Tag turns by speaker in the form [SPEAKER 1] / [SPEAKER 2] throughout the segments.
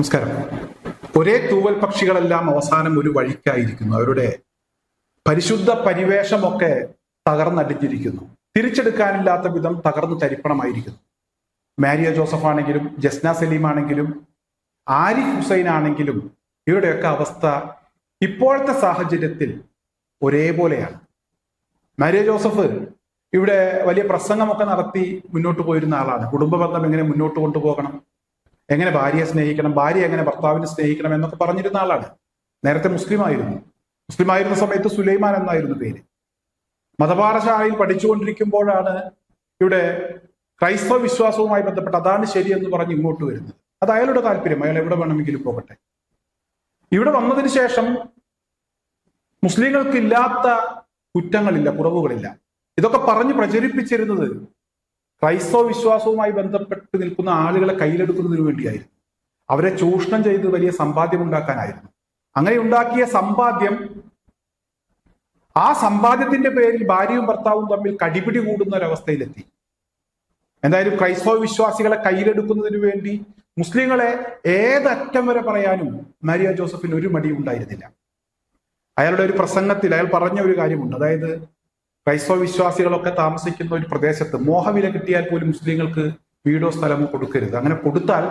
[SPEAKER 1] നമസ്കാരം. ഒരേ തൂവൽ പക്ഷികളെല്ലാം അവസാനം ഒരു വഴിക്കായിരിക്കുന്നു. അവരുടെ പരിശുദ്ധ പരിവേഷമൊക്കെ തകർന്നടിഞ്ഞിരിക്കുന്നു. തിരിച്ചെടുക്കാനില്ലാത്ത വിധം തകർന്നു തരിപ്പണമായിരിക്കുന്നു. മാരിയ ജോസഫ് ആണെങ്കിലും ജസ്ന സലീം ആണെങ്കിലും ആരിഫ് ഹുസൈൻ ആണെങ്കിലും ഇവരുടെയൊക്കെ അവസ്ഥ ഇപ്പോഴത്തെ സാഹചര്യത്തിൽ ഒരേപോലെയാണ്. മാരിയ ജോസഫ് ഇവിടെ വലിയ പ്രസംഗമൊക്കെ നടത്തി മുന്നോട്ട് പോയിരുന്ന ആളാണ്. കുടുംബ ബന്ധം എങ്ങനെ മുന്നോട്ട് കൊണ്ടുപോകണം? എങ്ങനെ ഭാര്യയെ സ്നേഹിക്കണം ഭാര്യ എങ്ങനെ ഭർത്താവിനെ സ്നേഹിക്കണം എന്നൊക്കെ പറഞ്ഞിരുന്ന ആളാണ്. നേരത്തെ മുസ്ലിം ആയിരുന്നു മുസ്ലിം ആയിരുന്ന സമയത്ത് സുലൈമാൻ എന്നായിരുന്നു പേര്. മതപാഠശാലയിൽ പഠിച്ചുകൊണ്ടിരിക്കുമ്പോഴാണ് ഇവിടെ ക്രൈസ്തവ വിശ്വാസവുമായി ബന്ധപ്പെട്ട് അതാണ് ശരിയെന്ന് പറഞ്ഞ് ഇങ്ങോട്ട് വരുന്നത്. അത് അയാളുടെ താല്പര്യം. അയാൾ എവിടെ വേണമെങ്കിലും പോകട്ടെ. ഇവിടെ വന്നതിന് ശേഷം മുസ്ലിങ്ങൾക്കില്ലാത്ത കുറ്റങ്ങളില്ല കുറവുകളില്ല. ഇതൊക്കെ പറഞ്ഞ് പ്രചരിപ്പിച്ചിരുന്നത് ക്രൈസ്തവ വിശ്വാസവുമായി ബന്ധപ്പെട്ട് നിൽക്കുന്ന ആളുകളെ കയ്യിലെടുക്കുന്നതിന് വേണ്ടിയായിരുന്നു. അവരെ ചൂഷണം ചെയ്ത് വലിയ സമ്പാദ്യം ഉണ്ടാക്കാനായിരുന്നു. അങ്ങനെ ഉണ്ടാക്കിയ സമ്പാദ്യം ആ സമ്പാദ്യത്തിന്റെ പേരിൽ ഭാര്യയും ഭർത്താവും തമ്മിൽ കടിപിടി കൂടുന്ന ഒരവസ്ഥയിലെത്തി എന്തായാലും ക്രൈസ്തവ വിശ്വാസികളെ കയ്യിലെടുക്കുന്നതിന് വേണ്ടി മുസ്ലിങ്ങളെ ഏതറ്റം വരെ പറയാനും മാരിയ ജോസഫിന് ഒരു മടിയും ഉണ്ടായിരുന്നില്ല. അയാളുടെ ഒരു പ്രസംഗത്തിൽ അയാൾ പറഞ്ഞ ഒരു കാര്യമുണ്ട്. അതായത് ക്രൈസ്തവ വിശ്വാസികളൊക്കെ താമസിക്കുന്ന ഒരു പ്രദേശത്ത് മോഹവില കിട്ടിയാൽ പോലും മുസ്ലിങ്ങൾക്ക് വീടോ സ്ഥലമോ കൊടുക്കരുത്. അങ്ങനെ കൊടുത്താൽ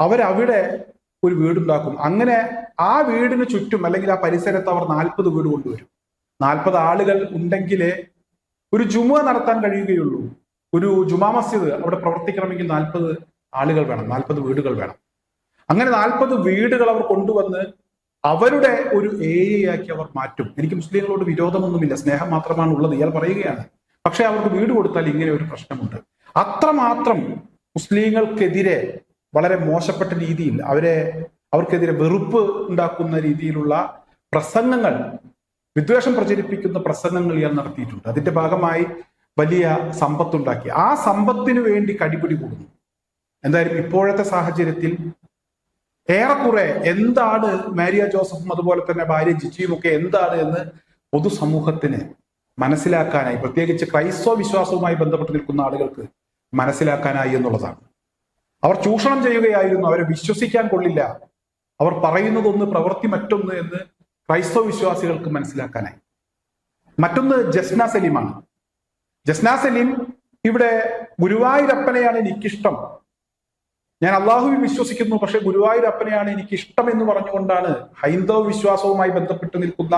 [SPEAKER 1] അവരവിടെ ഒരു വീടുണ്ടാക്കും. അങ്ങനെ ആ വീടിന് ചുറ്റും അല്ലെങ്കിൽ ആ പരിസരത്ത് അവർ നാൽപ്പത് വീട് കൊണ്ടുവരും. നാൽപ്പത് ആളുകൾ ഉണ്ടെങ്കിലേ ഒരു ജുമ നടത്താൻ കഴിയുകയുള്ളൂ. ഒരു ജുമാ മസ്ജിദ് അവിടെ പ്രവർത്തിക്കണമെങ്കിൽ നാൽപ്പത് ആളുകൾ വേണം നാൽപ്പത് വീടുകൾ വേണം. അങ്ങനെ നാൽപ്പത് വീടുകൾ അവർ കൊണ്ടുവന്ന് അവരുടെ ഒരു ഏരിയയാക്കി അവർ മാറ്റും. എനിക്ക് മുസ്ലിങ്ങളോട് വിരോധമൊന്നുമില്ല. സ്നേഹം മാത്രമാണ് ഉള്ളത് ഇയാൾ പറയുകയാണ്. പക്ഷെ അവർക്ക് വീട് കൊടുത്താൽ ഇങ്ങനെ ഒരു പ്രശ്നമുണ്ട്. അത്രമാത്രം മുസ്ലിങ്ങൾക്കെതിരെ വളരെ മോശപ്പെട്ട രീതിയിൽ അവരെ അവർക്കെതിരെ വെറുപ്പ് ഉണ്ടാക്കുന്ന രീതിയിലുള്ള പ്രസംഗങ്ങൾ വിദ്വേഷം പ്രചരിപ്പിക്കുന്ന പ്രസംഗങ്ങൾ ഇയാൾ നടത്തിയിട്ടുണ്ട്. അതിന്റെ ഭാഗമായി വലിയ സമ്പത്തുണ്ടാക്കി. ആ സമ്പത്തിനു വേണ്ടി കടിപിടി കൂടുന്നു. എന്തായാലും ഇപ്പോഴത്തെ സാഹചര്യത്തിൽ ഏറെക്കുറെ എന്താണ് മാരിയ ജോസഫും അതുപോലെ തന്നെ ഭാര്യ ജിജിയും ഒക്കെ എന്താണ് എന്ന് പൊതുസമൂഹത്തിന് മനസ്സിലാക്കാനായി പ്രത്യേകിച്ച് ക്രൈസ്തവ വിശ്വാസവുമായി ബന്ധപ്പെട്ട് നിൽക്കുന്ന ആളുകൾക്ക് മനസ്സിലാക്കാനായി എന്നുള്ളതാണ്. അവർ ചൂഷണം ചെയ്യുകയായിരുന്നു അവരെ വിശ്വസിക്കാൻ കൊള്ളില്ല. അവർ പറയുന്നതൊന്ന് പ്രവൃത്തി മറ്റൊന്ന് എന്ന് ക്രൈസ്തവ വിശ്വാസികൾക്ക് മനസ്സിലാക്കാനായി. മറ്റൊന്ന് ജസ്ന സലീമാണ്. ജസ്ന സലീം ഇവിടെ ഗുരുവായൂരപ്പനെയാണ് എനിക്കിഷ്ടം. ഞാൻ അള്ളാഹുവിൽ വിശ്വസിക്കുന്നു പക്ഷെ ഗുരുവായൂരപ്പനെയാണ് എനിക്ക് ഇഷ്ടം എന്ന് പറഞ്ഞുകൊണ്ടാണ് ഹൈന്ദവ വിശ്വാസവുമായി ബന്ധപ്പെട്ട് നിൽക്കുന്ന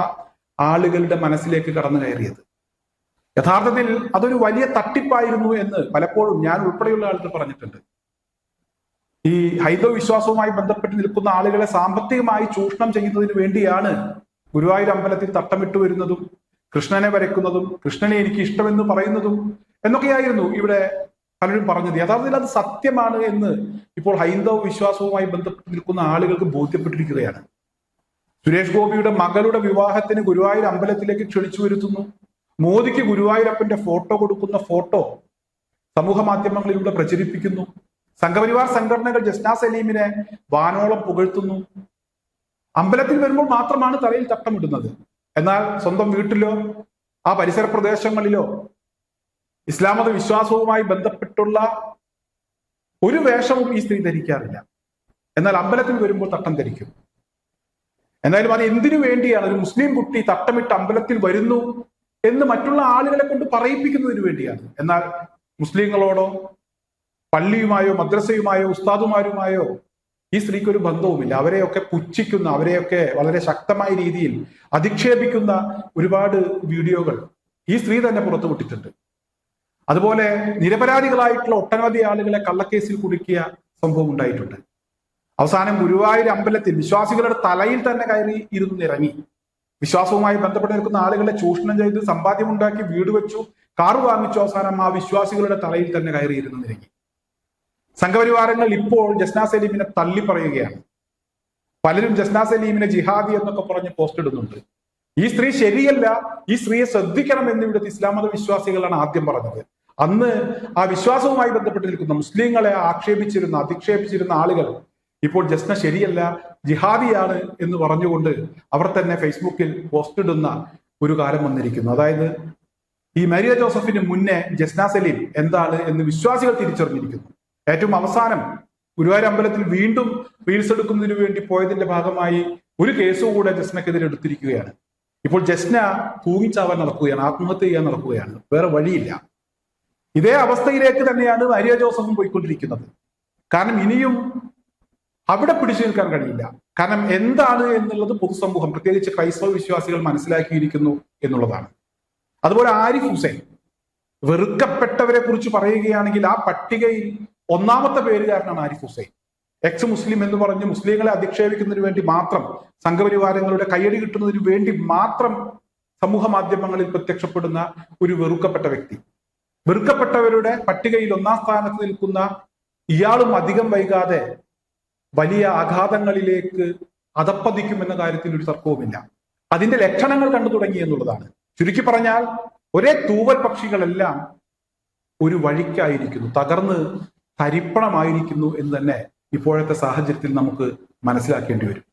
[SPEAKER 1] ആളുകളുടെ മനസ്സിലേക്ക് കടന്നു കയറിയത്. യഥാർത്ഥത്തിൽ അതൊരു വലിയ തട്ടിപ്പായിരുന്നു എന്ന് പലപ്പോഴും ഞാൻ ഉൾപ്പെടെയുള്ള ആളുകൾ പറഞ്ഞിട്ടുണ്ട്. ഈ ഹൈന്ദവ വിശ്വാസവുമായി ബന്ധപ്പെട്ട് നിൽക്കുന്ന ആളുകളെ സാമ്പത്തികമായി ചൂഷണം ചെയ്യുന്നതിന് വേണ്ടിയാണ് ഗുരുവായൂർ അമ്പലത്തിൽ തട്ടമിട്ട് വരുന്നതും കൃഷ്ണനെ വരയ്ക്കുന്നതും കൃഷ്ണനെ എനിക്ക് ഇഷ്ടമെന്ന് പറയുന്നതും എന്നൊക്കെയായിരുന്നു ഇവിടെ പലരും പറഞ്ഞത് യഥാർത്ഥത്തിൽ അത് സത്യമാണ് എന്ന് ഇപ്പോൾ ഹൈന്ദവ വിശ്വാസവുമായി ബന്ധപ്പെട്ട് നിൽക്കുന്ന ആളുകൾക്ക് ബോധ്യപ്പെട്ടിരിക്കുകയാണ്. സുരേഷ് ഗോപിയുടെ മകളുടെ വിവാഹത്തിന് ഗുരുവായൂർ അമ്പലത്തിലേക്ക് ക്ഷണിച്ചു വരുത്തുന്നു. മോദിക്ക് ഗുരുവായൂരപ്പന്റെ ഫോട്ടോ കൊടുക്കുന്ന ഫോട്ടോ സമൂഹ മാധ്യമങ്ങളിലൂടെ പ്രചരിപ്പിക്കുന്നു. സംഘപരിവാർ സംഘടനകൾ ജസ്ന സലീമിനെ വാനോളം പുകഴ്ത്തുന്നു. അമ്പലത്തിൽ വരുമ്പോൾ മാത്രമാണ് തലയിൽ തട്ടമിടുന്നത്. എന്നാൽ സ്വന്തം വീട്ടിലോ ആ പരിസര പ്രദേശങ്ങളിലോ ഇസ്ലാമത വിശ്വാസവുമായി ബന്ധപ്പെട്ടുള്ള ഒരു വേഷവും ഈ സ്ത്രീ ധരിക്കാറില്ല. എന്നാൽ അമ്പലത്തിൽ വരുമ്പോൾ തട്ടം ധരിക്കും. എന്നാലും അത് എന്തിനു വേണ്ടിയാണ്? ഒരു മുസ്ലിം കുട്ടി തട്ടമിട്ട് അമ്പലത്തിൽ വരുന്നു എന്ന് മറ്റുള്ള ആളുകളെ കൊണ്ട് പറയിപ്പിക്കുന്നതിന് വേണ്ടിയാണ്. എന്നാൽ മുസ്ലിങ്ങളോടോ പള്ളിയുമായോ മദ്രസയുമായോ ഉസ്താദുമാരുമായോ ഈ സ്ത്രീക്ക് ഒരു ബന്ധവുമില്ല. അവരെയൊക്കെ പുച്ഛിക്കുന്ന അവരെയൊക്കെ വളരെ ശക്തമായ രീതിയിൽ അധിക്ഷേപിക്കുന്ന ഒരുപാട് വീഡിയോകൾ ഈ സ്ത്രീ തന്നെ പുറത്തുവിട്ടിട്ടുണ്ട്. അതുപോലെ നിരപരാധികളായിട്ടുള്ള ഒട്ടനവധി ആളുകളെ കള്ളക്കേസിൽ കുടുക്കിയ സംഭവം ഉണ്ടായിട്ടുണ്ട്. അവസാനം ഗുരുവായൂർ അമ്പലത്തിൽ വിശ്വാസികളുടെ തലയിൽ തന്നെ കയറി ഇരുന്ന് ഇറങ്ങി വിശ്വാസവുമായി ബന്ധപ്പെട്ട് നിൽക്കുന്ന ആളുകളെ ചൂഷണം ചെയ്ത് സമ്പാദ്യമുണ്ടാക്കി വീട് വെച്ചു കാർ വാങ്ങിച്ചു അവസാനം ആ വിശ്വാസികളുടെ തലയിൽ തന്നെ കയറി ഇരുന്ന് ഇറങ്ങി സംഘപരിവാരങ്ങൾ ഇപ്പോൾ ജസ്ന സലീമിനെ തള്ളി പറയുകയാണ്. പലരും ജസ്ന സലീമിനെ ജിഹാദി എന്നൊക്കെ പറഞ്ഞ് പോസ്റ്റ് ഇടുന്നുണ്ട്. ഈ സ്ത്രീ ശരിയല്ല ഈ സ്ത്രീയെ ശ്രദ്ധിക്കണം എന്ന് ഇവിടുത്തെ ഇസ്ലാം മത വിശ്വാസികളാണ് ആദ്യം പറഞ്ഞത്. അന്ന് ആ വിശ്വാസവുമായി ബന്ധപ്പെട്ട് നിൽക്കുന്ന മുസ്ലിങ്ങളെ ആക്ഷേപിച്ചിരുന്ന അധിക്ഷേപിച്ചിരുന്ന ആളുകൾ ഇപ്പോൾ ജസ്ന ശരിയല്ല ജിഹാദിയാണ് എന്ന് പറഞ്ഞുകൊണ്ട് അവർ തന്നെ ഫേസ്ബുക്കിൽ പോസ്റ്റ് ഇടുന്ന ഒരു കാലം വന്നിരിക്കുന്നു. അതായത് ഈ മരിയ ജോസഫിന് മുന്നേ ജസ്ന സലീം എന്താണ് എന്ന് വിശ്വാസികൾ തിരിച്ചറിഞ്ഞിരിക്കുന്നു. ഏറ്റവും അവസാനം ഗുരുവായൂർ അമ്പലത്തിൽ വീണ്ടും റീൽസ് എടുക്കുന്നതിന് വേണ്ടി പോയതിന്റെ ഭാഗമായി ഒരു കേസ് കൂടെ ജസ്നക്കെതിരെ എടുത്തിരിക്കുകയാണ്. ഇപ്പോൾ ജസ്ന തൂങ്ങിച്ചാവാൻ നടക്കുകയാണ് ആത്മഹത്യ ചെയ്യാൻ നടക്കുകയാണ്. വേറെ വഴിയില്ല. ഇതേ അവസ്ഥയിലേക്ക് തന്നെയാണ് മരിയ ജോസഫും പോയിക്കൊണ്ടിരിക്കുന്നത്. കാരണം ഇനിയും അവിടെ പിടിച്ചു നിൽക്കാൻ കഴിയില്ല. കാരണം എന്താണ് എന്നുള്ളത് പൊതുസമൂഹം പ്രത്യേകിച്ച് ക്രൈസ്തവ വിശ്വാസികൾ മനസ്സിലാക്കിയിരിക്കുന്നു എന്നുള്ളതാണ്. അതുപോലെ ആരിഫ് ഹുസൈൻ വെറുക്കപ്പെട്ടവരെ കുറിച്ച് പറയുകയാണെങ്കിൽ ആ പട്ടികയിൽ ഒന്നാമത്തെ പേരുകാരനാണ് ആരിഫ് ഹുസൈൻ. എക്സ് മുസ്ലിം എന്ന് പറഞ്ഞ് മുസ്ലിങ്ങളെ അധിക്ഷേപിക്കുന്നതിന് വേണ്ടി മാത്രം സംഘപരിവാരങ്ങളുടെ കയ്യടി കിട്ടുന്നതിന് വേണ്ടി മാത്രം സമൂഹ മാധ്യമങ്ങളിൽ പ്രത്യക്ഷപ്പെടുന്ന ഒരു വെറുക്കപ്പെട്ട വ്യക്തി. വെറുക്കപ്പെട്ടവരുടെ പട്ടികയിൽ ഒന്നാം സ്ഥാനത്ത് നിൽക്കുന്ന ഇയാളും അധികം വൈകാതെ വലിയ ആഘാതങ്ങളിലേക്ക് അധപ്പതിക്കുമെന്ന കാര്യത്തിൽ ഒരു തർക്കവുമില്ല. അതിന്റെ ലക്ഷണങ്ങൾ കണ്ടു തുടങ്ങി എന്നുള്ളതാണ്. ചുരുക്കി പറഞ്ഞാൽ ഒരേ തൂവൽ പക്ഷികളെല്ലാം ഒരു വഴിക്കായിരിക്കുന്നു തകർന്ന് തരിപ്പണമായിരിക്കുന്നു എന്ന് തന്നെ ഇപ്പോഴത്തെ സാഹചര്യത്തിൽ നമുക്ക് മനസ്സിലാക്കേണ്ടി വരും.